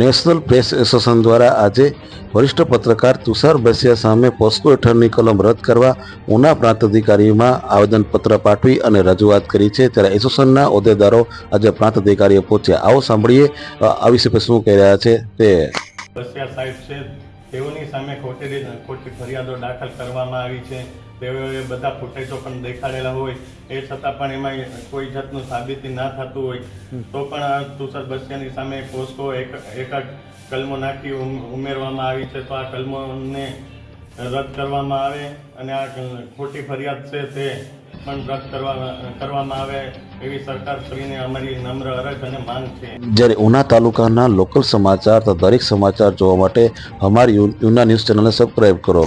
National press association દ્વારા આજે વરિષ્ઠ પત્રકાર તુષાર બસિયા સામે પોસ્કો હેઠળની કલમ રદ કરવા ઉના પ્રાંત અધિકારીમાં આવેદનપત્ર પાઠવી અને રજૂઆત કરી છે. ત્યારે એસોસિએશનના હોદ્દેદારો આજે પ્રાંત અધિકારીએ પહોંચ્યા. આવો સાંભળીએ આ વિશે શું કહી રહ્યા છે તે. બસિયા છે તેઓની સામે ખોટી ખોટી ફરિયાદો દાખલ કરવામાં આવી છે. તેઓએ બધા ફૂટેજો પણ દેખાડેલા હોય. એ છતાં પણ એમાં કોઈ જાતનું સાબિતી ના થતું હોય. તો પણ આ તુષાર બસિયાની સામે પોસ્કો એક એક કલમો નાખી ઉમ- ઉમેરવામાં આવી છે. તો આ કલમોને રદ કરવામાં આવે અને આ ખોટી ફરિયાદ છે તે પણ રદ કરવા, કરવામાં આવે જ્યારે ઉના તાલુકાના લોકલ સમાચાર તથા દરેક સમાચાર જોવા માટે અમારી યુના ન્યૂઝ ચેનલને સબસ્ક્રાઈબ કરો.